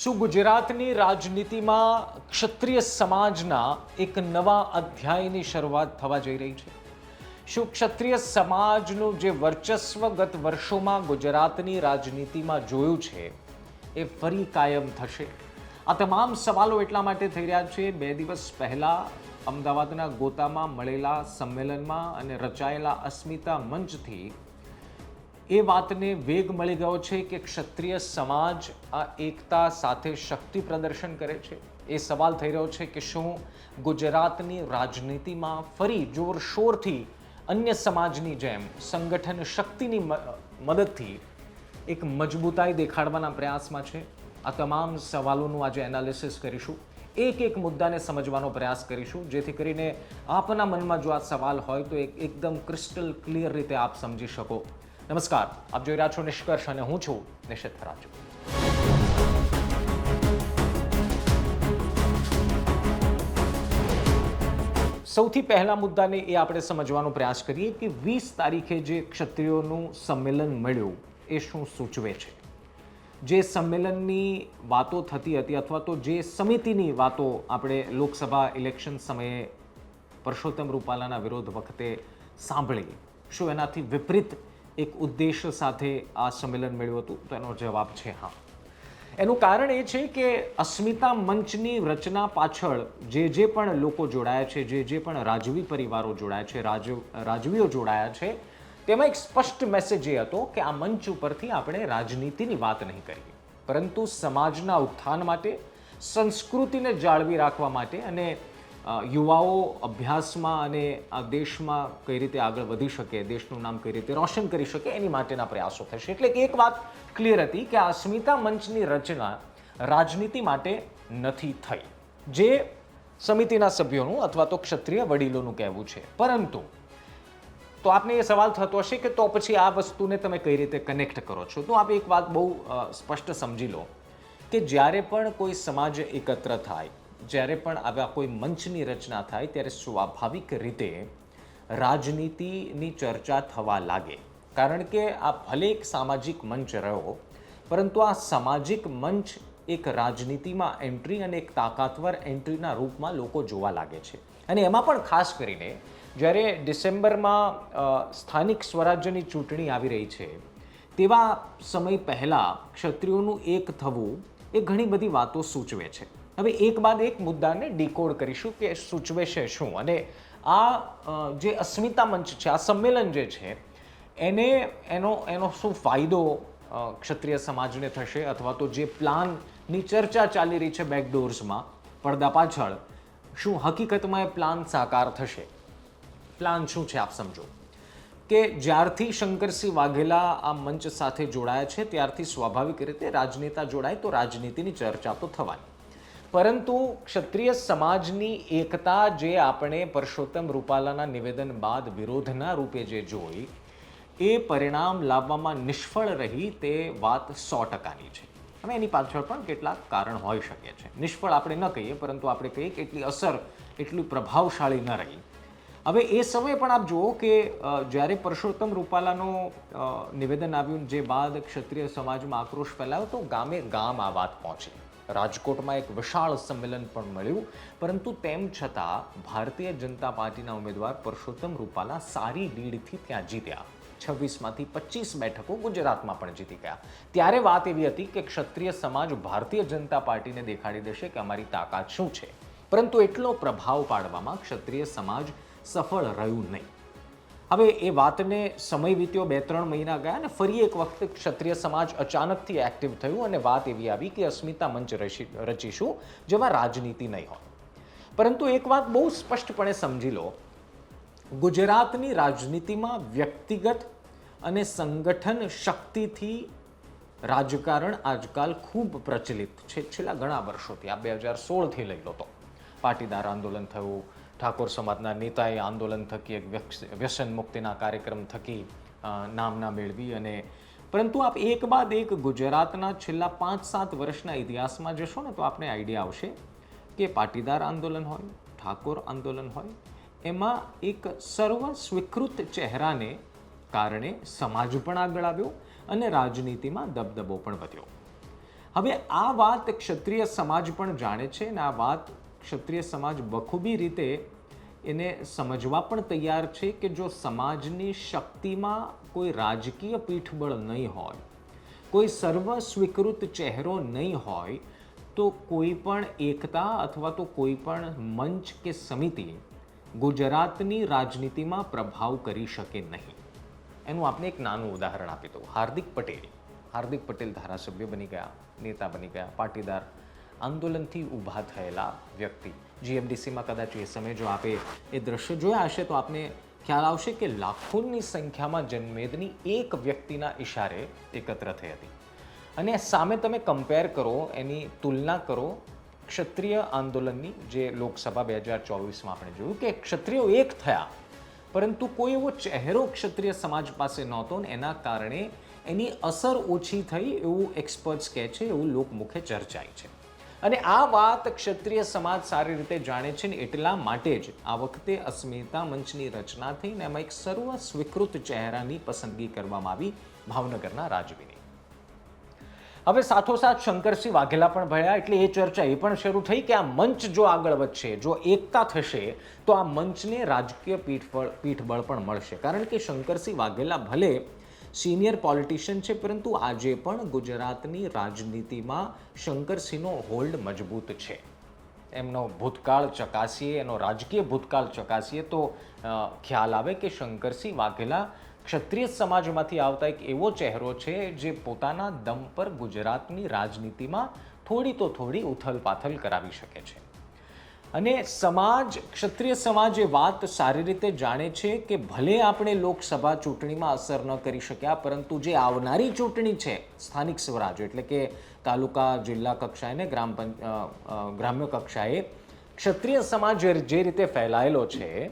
શું ગુજરાતની રાજનીતિમાં ક્ષત્રિય સમાજના એક નવા અધ્યાયની શરૂઆત થવા જઈ રહી છે? શું ક્ષત્રિય સમાજનું જે વર્ચસ્વ ગત વર્ષોમાં ગુજરાતની રાજનીતિમાં જોયું છે, એ ફરી કાયમ થશે? આ તમામ સવાલો એટલા માટે થઈ રહ્યા છે, બે દિવસ પહેલાં અમદાવાદના ગોતામાં મળેલા સંમેલનમાં અને રચાયેલા અસ્મિતા મંચથી એ વાતને વેગ મળી ગયો છે કે ક્ષત્રિય સમાજ આ એકતા સાથે શક્તિ પ્રદર્શન કરે છે. એ સવાલ થઈ રહ્યો છે કે શું ગુજરાતની રાજનીતિમાં ફરી જોરશોરથી અન્ય સમાજની જેમ સંગઠન શક્તિની મદદથી એક મજબૂતાઈ દેખાડવાના પ્રયાસમાં છે. આ તમામ સવાલોનું આજે એનાલિસિસ કરીશું. એક એક મુદ્દાને સમજવાનો પ્રયાસ કરીશું. જેથી કરીને આપના મનમાં જો આ સવાલ હોય તો એક એકદમ ક્રિસ્ટલ ક્લિયર રીતે આપ સમજી શકો. નમસ્કાર, આપ જોઈ રહ્યા છો નિષ્કર્ષ અને હું છું નિશિત રાજુ સૌથી પહેલા મુદ્દાને એ આપણે સમજવાનો પ્રયાસ કરીએ કે વીસ તારીખે જે ક્ષત્રિયોનું સંમેલન મળ્યું, એ શું સૂચવે છે? જે સંમેલનની વાતો થતી હતી અથવા તો જે સમિતિની વાતો આપણે લોકસભા ઇલેક્શન સમયે પરસોત્તમ રૂપાલાના વિરોધ વખતે સાંભળી, શું એનાથી વિપરીત એક ઉદ્દેશ સાથે આ સંમેલન મેળવ્યું હતું. તો એનો જવાબ છે હા. એનું કારણ એ છે કે અસ્મિતા મંચની રચના પાછળ જે જે પણ લોકો જોડાયા છે, જે જે પણ રાજવી પરિવારો જોડાયા છે રાજ રાજવીઓ જોડાયા છે, તેમાં એક સ્પષ્ટ મેસેજ એ હતો કે આ મંચ ઉપરથી આપણે રાજનીતિની વાત નહીં કરીએ. પરંતુ સમાજના ઉત્થાન માટે, સંસ્કૃતિને જાળવી રાખવા માટે અને યુવાઓ અભ્યાસમાં અને આ દેશમાં કઈ રીતે આગળ વધી શકે, દેશનું નામ કઈ રીતે રોશન કરી શકે એની માટેના પ્રયાસો થશે. એટલે કે એક વાત ક્લિયર હતી કે આ સ્મિતા મંચની રચના રાજનીતિ માટે નથી થઈ. જે સમિતિના સભ્યોનું અથવા તો ક્ષત્રિય વડીલોનું કહેવું છે. પરંતુ, તો આપને એ સવાલ થતો હશે કે તો પછી આ વસ્તુને તમે કઈ રીતે કનેક્ટ કરો છો? તો આપ એક વાત બહુ સ્પષ્ટ સમજી લો કે જ્યારે પણ કોઈ સમાજ એકત્ર થાય જ્યારે પણ આવા કોઈ મંચની રચના થાય ત્યારે સ્વાભાવિક રીતે રાજનીતિની ચર્ચા થવા લાગે. કારણ કે આ ભલે એક સામાજિક મંચ રહ્યો, પરંતુ આ સામાજિક મંચ એક રાજનીતિમાં એન્ટ્રી અને એક તાકાતવર એન્ટ્રીના રૂપમાં લોકો જોવા લાગે છે. અને એમાં પણ ખાસ કરીને જ્યારે ડિસેમ્બરમાં સ્થાનિક સ્વરાજ્યની ચૂંટણી આવી રહી છે, તેવા સમય પહેલાં ક્ષત્રિયોનું એક થવું એ ઘણી બધી વાતો સૂચવે છે. હવે એક બાદ એક મુદ્દાને ડીકોડ કરીશું કે સૂચવે છે શું. અને આ જે અસ્મિતા મંચ છે, આ સંમેલન જે છે, એને, એનો એનો શું ફાયદો ક્ષત્રિય સમાજને થશે અથવા તો જે પ્લાનની ચર્ચા ચાલી રહી છે બેકડોર્સમાં, પડદા પાછળ, શું હકીકતમાં એ પ્લાન સાકાર થશે? પ્લાન શું છે આપ સમજો. કે જ્યારથી શંકરસિંહ વાઘેલા આ મંચ સાથે જોડાયા છે, ત્યારથી સ્વાભાવિક રીતે રાજનેતા જોડાય તો રાજનીતિની ચર્ચા તો થવાની. પરંતુ ક્ષત્રિય સમાજની એકતા જે આપણે પરસોત્તમ રૂપાલાના નિવેદન બાદ વિરોધના રૂપે જે જોઈ, એ પરિણામ લાવવામાં નિષ્ફળ રહી તે વાત સો ટકાની છે. હવે એની પાછળ પણ કેટલાક કારણ હોઈ શકે છે. નિષ્ફળ આપણે ન કહીએ, પરંતુ આપણે કહીએ કે એટલી અસર, એટલી પ્રભાવશાળી ન રહી. હવે એ સમયે પણ આપ જુઓ કે જ્યારે પરસોત્તમ રૂપાલાનું નિવેદન આવ્યું જે બાદ ક્ષત્રિય સમાજમાં આક્રોશ ફેલાયો, તો ગામે ગામ આ વાત પહોંચી. રાજકોટમાં એક વિશાળ સંમેલન પણ મળ્યું. પરંતુ તેમ છતાં, ભારતીય જનતા પાર્ટીના ઉમેદવાર પરસોત્તમ રૂપાલા સારી લીડથી ત્યાં જીત્યા. છવ્વીસમાંથી પચીસ બેઠકો ગુજરાતમાં પણ જીતી ગયા. ત્યારે વાત એવી હતી કે ક્ષત્રિય સમાજ ભારતીય જનતા પાર્ટીને દેખાડી દેશે કે અમારી તાકાત શું છે. પરંતુ એટલો પ્રભાવ પાડવામાં ક્ષત્રિય સમાજ સફળ રહ્યું નહીં. હવે એ વાતને સમય વીત્યો બે ત્રણ મહિના ગયા અને ફરી એક વખત ક્ષત્રિય સમાજ અચાનકથી એક્ટિવ થયું અને વાત એવી આવી કે અસ્મિતા મંચ રચી રચીશું, જેમાં રાજનીતિ નહીં હોય. પરંતુ એક વાત બહુ સ્પષ્ટપણે સમજી લો. ગુજરાતની રાજનીતિમાં વ્યક્તિગત અને સંગઠન શક્તિથી રાજકારણ આજકાલ ખૂબ પ્રચલિત છે. છેલ્લા ઘણા વર્ષોથી, આ બે હજાર સોળથી લઈ લો તો. પાટીદાર આંદોલન થયું ઠાકોર સમાજના નેતાએ આંદોલન થકી એક વ્યસન મુક્તિના કાર્યક્રમ થકી નામના મેળવી અને પરંતુ આપ એક બાદ એક ગુજરાતના છેલ્લા પાંચ સાત વર્ષના ઇતિહાસમાં જશો ને તો આપને આઈડિયા આવશે કે પાટીદાર આંદોલન હોય, ઠાકોર આંદોલન હોય, એમાં એક સર્વ સ્વીકૃત ચહેરાને કારણે સમાજ પણ આગળ આવ્યો અને રાજનીતિમાં દબદબો પણ વધ્યો. હવે આ વાત ક્ષત્રિય સમાજ પણ જાણે છે અને આ વાત ક્ષત્રિય સમાજ બખૂબી રીતે એને સમજવા પણ તૈયાર છે કે જો સમાજની શક્તિમાં કોઈ રાજકીય પીઠબળ નહીં હોય, કોઈ સર્વ સ્વીકૃત ચહેરો નહીં હોય, તો કોઈ પણ એકતા અથવા તો કોઈ પણ મંચ કે સમિતિ ગુજરાતની રાજનીતિમાં પ્રભાવ કરી શકે નહીં. એનું આપણે એક નાનું ઉદાહરણ આપી દઉં. હાર્દિક પટેલ. હાર્દિક પટેલ ધારાસભ્ય બની ગયા, નેતા બની ગયા, પાટીદાર. આંદોલનથી ઊભા થયેલા વ્યક્તિ. જીએમડીસીમાં કદાચ એ સમયે જો આપે એ દ્રશ્ય જોયા હશે તો આપને ખ્યાલ આવશે કે લાખોની સંખ્યામાં જનમેદની એક વ્યક્તિના ઇશારે એકત્ર થઈ હતી. અને સામે તમે કમ્પેર કરો, એની તુલના કરો, ક્ષત્રિય આંદોલનની જે લોકસભા બે હજાર ચોવીસમાં આપણે જોયું કે ક્ષત્રિયો એક થયા, પરંતુ કોઈ એવો ચહેરો ક્ષત્રિય સમાજ પાસે નહોતો ને એના કારણે એની અસર ઓછી થઈ એવું એક્સપર્ટ્સ કહે છે, એવું લોકમુખે ચર્ચાય છે. અને આ વાત ક્ષત્રિય સમાજ સારી રીતે જાણે છે ને એટલા માટે જ. આ વખતે અસ્મિતા મંચની રચના થઈ ને એમાં એક સર્વ સ્વીકૃત ચહેરાની પસંદગી કરવામાં આવી ભાવનગરના રાજવીની. હવે સાથોસાથ શંકરસિંહ વાઘેલા પણ ભળ્યા એટલે એ ચર્ચા એ પણ શરૂ થઈ કે આ મંચ જો આગળ વધશે, જો એકતા થશે, તો આ મંચને રાજકીય પીઠબળ પીઠબળ પણ મળશે. કારણ કે શંકરસિંહ વાઘેલા ભલે સિનિયર પોલિટિશિયન છે, પરંતુ આજે પણ ગુજરાતની રાજનીતિમાં શંકરસિંહનો હોલ્ડ મજબૂત છે. એમનો ભૂતકાળ ચકાસીએ, એનો રાજકીય ભૂતકાળ ચકાસીએ તો ખ્યાલ આવે કે શંકરસિંહ વાઘેલા ક્ષત્રિય સમાજમાંથી આવતા એક એવો ચહેરો છે, જે પોતાના દમ પર ગુજરાતની રાજનીતિમાં થોડી તો થોડી ઉથલપાથલ કરાવી શકે છે. અને સમાજ, ક્ષત્રિય સમાજ એ વાત સારી રીતે જાણે છે કે ભલે આપણે લોકસભા ચૂંટણીમાં અસર ન કરી શક્યા, પરંતુ જે આવનારી ચૂંટણી છે, સ્થાનિક સ્વરાજ એટલે કે તાલુકા, જિલ્લા કક્ષાએ ને ગ્રામ ગ્રામ્ય કક્ષાએ ક્ષત્રિય સમાજ જે રીતે ફેલાયેલો છે,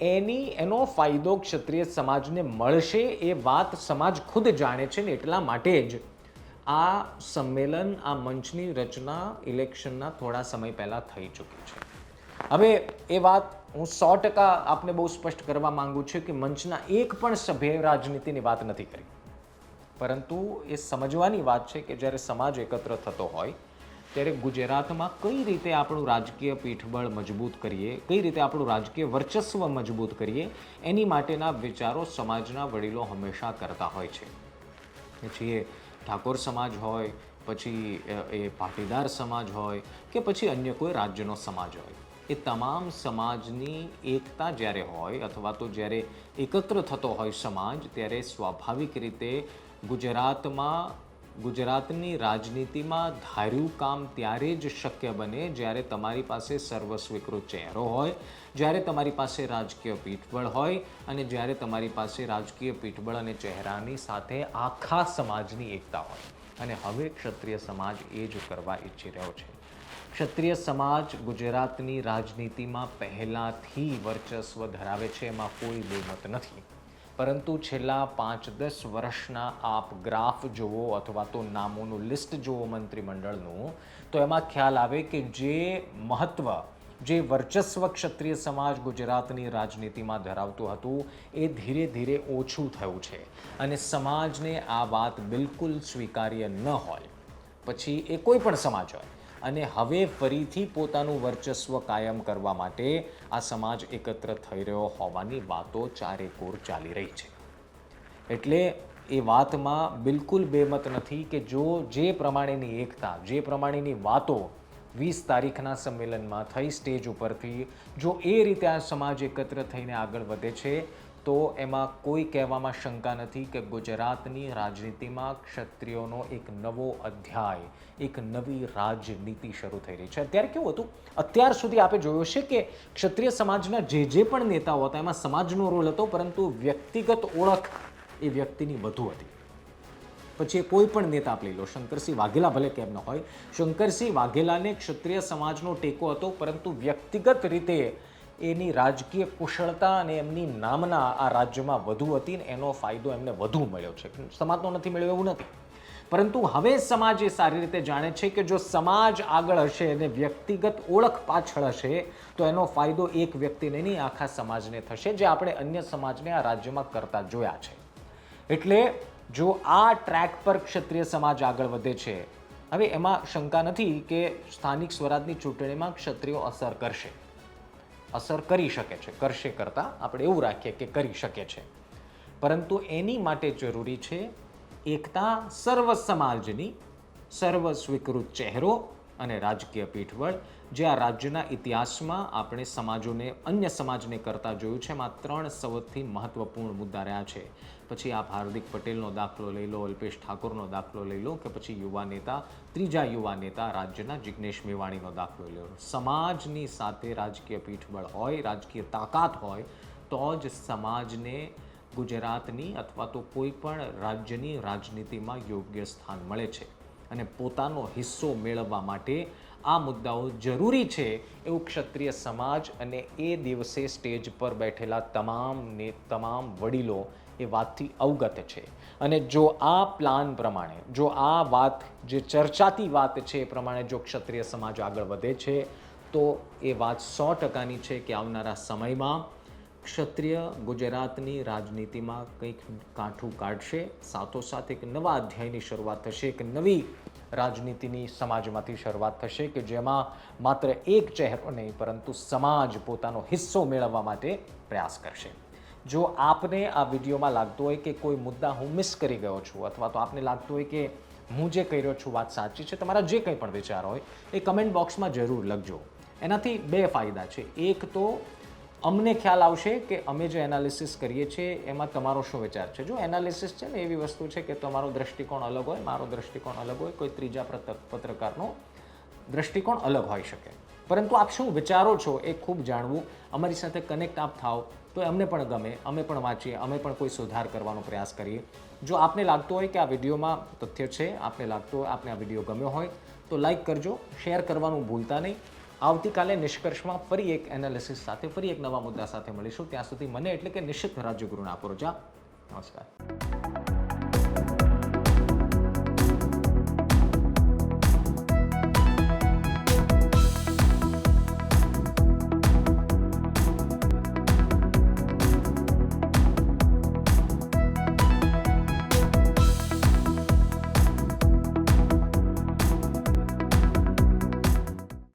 એની, એનો ફાયદો ક્ષત્રિય સમાજને મળશે એ વાત સમાજ ખુદ જાણે છે ને એટલા માટે જ. આ સંમેલન, આ મંચની રચના ઇલેક્શનના થોડા સમય પહેલાં થઈ ચૂકી છે. હવે એ વાત હું સો ટકા આપને બહુ સ્પષ્ટ કરવા માંગુ છું કે મંચના એક પણ સભ્યએ રાજનીતિની વાત નથી કરી. પરંતુ એ સમજવાની વાત છે કે જ્યારે સમાજ એકત્ર થતો હોય, ત્યારે ગુજરાતમાં કઈ રીતે આપણું રાજકીય પીઠબળ મજબૂત કરીએ, કઈ રીતે આપણું રાજકીય વર્ચસ્વ મજબૂત કરીએ, એની માટેના વિચારો સમાજના વડીલો હંમેશા કરતા હોય છે. પછી એ ઠાકોર સમાજ હોય, પછી એ પાટીદાર સમાજ હોય, કે પછી અન્ય કોઈ રાજ્યનો સમાજ હોય. એ તમામ સમાજની એકતા જ્યારે હોય અથવા તો જ્યારે એકત્ર થતો હોય સમાજ, ત્યારે સ્વાભાવિક રીતે ગુજરાતમાં, ગુજરાતની રાજનીતિમાં ધાર્યું કામ ત્યારે જ શક્ય બને જ્યારે તમારી પાસે સર્વસ્વીકૃત ચહેરો હોય, જ્યારે તમારી પાસે રાજકીય પીઠબળ હોય અને જ્યારે તમારી પાસે રાજકીય પીઠબળ અને ચહેરાની સાથે આખા સમાજની એકતા હોય. અને હવે ક્ષત્રિય સમાજ એ જ કરવા ઈચ્છી રહ્યો છે. ક્ષત્રિય સમાજ ગુજરાતની રાજનીતિમાં પહેલાંથી વર્ચસ્વ ધરાવે છે, એમાં કોઈ બેમત નથી. પરંતુ છેલ્લા પાંચ દસ વર્ષના આપ ગ્રાફ જુઓ અથવા તો નામોનું લિસ્ટ જુઓ મંત્રીમંડળનું, તો એમાં ખ્યાલ આવે કે જે મહત્ત્વ જે વર્ચસ્વ ક્ષત્રિય સમાજ ગુજરાતની રાજનીતિમાં ધરાવતું હતું, એ ધીરે ધીરે ઓછું થયું છે. અને સમાજને આ વાત બિલકુલ સ્વીકાર્ય ન હોય. પછી એ કોઈ પણ સમાજ હોય અને હવે ફરીથી પોતાનું વર્ચસ્વ કાયમ કરવા માટે આ સમાજ એકત્ર થઈ રહ્યો હોવાની વાતો ચારેકોર ચાલી રહી છે. એટલે એ વાતમાં બિલકુલ બેમત નથી કે જો જે પ્રમાણેની એકતા, જે પ્રમાણેની વાતો વીસ તારીખના સંમેલનમાં થઈ સ્ટેજ ઉપરથી, જો એ રીતે આ સમાજ એકત્ર થઈને આગળ વધે છે તો એમાં કોઈ કહેવામાં શંકા નથી કે ગુજરાતની રાજનીતિમાં ક્ષત્રિયોનો એક નવો અધ્યાય, એક નવી રાજનીતિ શરૂ થઈ રહી છે. અત્યારે કેવું હતું? અત્યાર સુધી આપણે જોયું છે કે ક્ષત્રિય સમાજના જે જે પણ નેતાઓ હતા, એમાં સમાજનો રોલ હતો, પરંતુ વ્યક્તિગત ઓળખ એ વ્યક્તિની વધુ હતી. પછી એ કોઈ પણ નેતા આપ લઈ લો, શંકરસિંહ વાઘેલા ભલે કેમ ન હોય, શંકરસિંહ વાઘેલાને ક્ષત્રિય સમાજનો ટેકો હતો, પરંતુ વ્યક્તિગત રીતે એની રાજકીય કુશળતા અને એમની નામના આ રાજ્યમાં વધુ હતી ને એનો ફાયદો એમને વધુ મળ્યો છે. સમાજનો નથી મળ્યો એવું નથી. પરંતુ હવે સમાજ એ સારી રીતે જાણે છે કે જો સમાજ આગળ હશે અને વ્યક્તિગત ઓળખ પાછળ હશે, તો એનો ફાયદો એક વ્યક્તિને નહીં, આખા સમાજને થશે, જે આપણે અન્ય સમાજને આ રાજ્યમાં કરતા જોયા છે. એટલે જો આ ટ્રેક પર ક્ષત્રિય સમાજ આગળ વધે છે, હવે એમાં શંકા નથી કે સ્થાનિક સ્વરાજની ચૂંટણીમાં ક્ષત્રિયો અસર કરશે. અસર કરી શકે છે, કરશે કરતાં આપણે એવું રાખીએ કે કરી શકે છે. પરંતુ એની માટે જરૂરી છે એકતા સર્વ સમાજની સર્વ સ્વીકૃત ચહેરો અને રાજકીય પીઠબળ જે આ રાજ્યના ઇતિહાસમાં આપણે સમાજોને, અન્ય સમાજને કરતા જોયું છે, એમાં ત્રણ સૌથી મહત્વપૂર્ણ મુદ્દા રહ્યા છે. પછી આપ હાર્દિક પટેલનો દાખલો લઈ લો, અલ્પેશ ઠાકોરનો દાખલો લઈ લો કે પછી યુવા નેતા, ત્રીજા યુવા નેતા રાજ્યના જિગ્નેશ મેવાણીનો દાખલો લઈ લો. સમાજની સાથે રાજકીય પીઠબળ હોય, રાજકીય તાકાત હોય, તો જ સમાજને ગુજરાતની અથવા તો કોઈ પણ રાજ્યની રાજનીતિમાં યોગ્ય સ્થાન મળે છે. અને પોતાનો હિસ્સો મેળવવા માટે આ મુદ્દાઓ જરૂરી છે એવું ક્ષત્રિય સમાજ અને એ દિવસે સ્ટેજ પર બેઠેલા તમામ ને તમામ વડીલો એ વાતથી અવગત છે. અને જો આ પ્લાન પ્રમાણે, જો આ વાત, જે ચર્ચાતી વાત છે એ પ્રમાણે જો ક્ષત્રિય સમાજ આગળ વધે છે, તો એ વાત સો ટકાની છે કે આવનારા સમયમાં ક્ષત્રિય ગુજરાતની રાજનીતિમાં કંઈક કાંઠું કાઢશે. સાથોસાથ એક નવા અધ્યાયની શરૂઆત થશે. એક નવી રાજનીતિની સમાજમાંથી શરૂઆત થશે કે જેમાં માત્ર એક ચહેરો નહીં, પરંતુ સમાજ પોતાનો હિસ્સો મેળવવા માટે પ્રયાસ કરશે. જો આપને આ વિડીયોમાં લાગતું હોય કે કોઈ મુદ્દા હું મિસ કરી ગયો છું અથવા તો આપને લાગતું હોય કે હું જે કહી રહ્યો છું વાત સાચી છે, તમારા જે કંઈ પણ વિચાર હોય, એ કમેન્ટ બોક્સમાં જરૂર લખજો. એનાથી બે ફાયદા છે. એક તો અમને ખ્યાલ આવશે કે અમે જે એનાલિસિસ કરીએ છીએ, એમાં તમારો શું વિચાર છે? જો એનાલિસિસ છે ને, એવી વસ્તુ છે કે તમારો દ્રષ્ટિકોણ અલગ હોય, મારો દ્રષ્ટિકોણ અલગ હોય, કોઈ ત્રીજા પત્રકારનો દ્રષ્ટિકોણ અલગ હોઈ શકે. પરંતુ આપ શું વિચારો છો એ ખૂબ જાણવું, અમારી સાથે કનેક્ટ આપ થાવ, તો અમને પણ ગમે, અમે પણ વાંચીએ, અમે પણ કોઈ સુધાર કરવાનો પ્રયાસ કરીએ. જો આપને લાગતું હોય કે આ વિડીયોમાં તથ્ય છે, આપને લાગતું હોય, આપને આ વીડિયો ગમ્યો હોય, તો લાઈક કરજો શેર કરવાનું ભૂલતા નહીં. આવતીકાલે નિષ્કર્ષમાં ફરી એક એનાલિસિસ સાથે, ફરી એક નવા મુદ્દા સાથે મળીશું. ત્યાં સુધી મને એટલે કે નિશ્ચિત રાજ્યગુરુ નાપુરજા નમસ્કાર.